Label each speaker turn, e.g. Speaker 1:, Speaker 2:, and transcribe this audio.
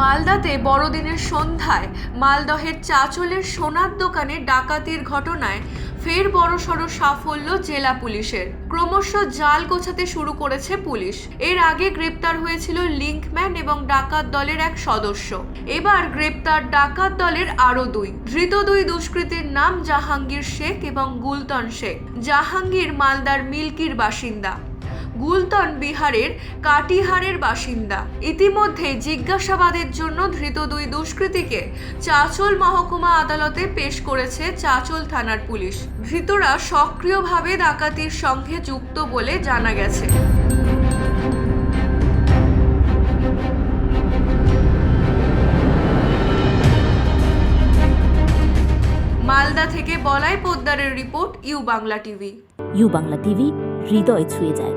Speaker 1: মালদাতে বড়দিনের সন্ধ্যায় মালদহের চাচলের সোনার দোকানে ডাকাতির ঘটনায় ফের বড়সড় সাফল্য জেলা পুলিশের। ক্রমশ জাল গোছাতে শুরু করেছে পুলিশ। এর আগে গ্রেপ্তার হয়েছিল লিঙ্কম্যান এবং ডাকাত দলের এক সদস্য। এবার গ্রেপ্তার ডাকাত দলের আরও দুই। ধৃত দুই দুষ্কৃতীর নাম জাহাঙ্গীর শেখ এবং গুলতন শেখ। জাহাঙ্গীর মালদার মিল্কির বাসিন্দা। গুলতন বিহারের কাটিহারের বাসিন্দা। ইতিমধ্যে জিজ্ঞাসাবাদের জন্য ধৃত দুই দুষ্কৃতীকে চাচল মহকুমা আদালতে পেশ করেছে চাচল থানার পুলিশ। ধৃতরা সক্রিয়ভাবে ডাকাতির সঙ্গে যুক্ত বলে জানা গেছে। মালদা থেকে Bolai পোদ্দারের report U Bangla TV.
Speaker 2: U Bangla TV, হৃদয় ছুঁয়ে যায়।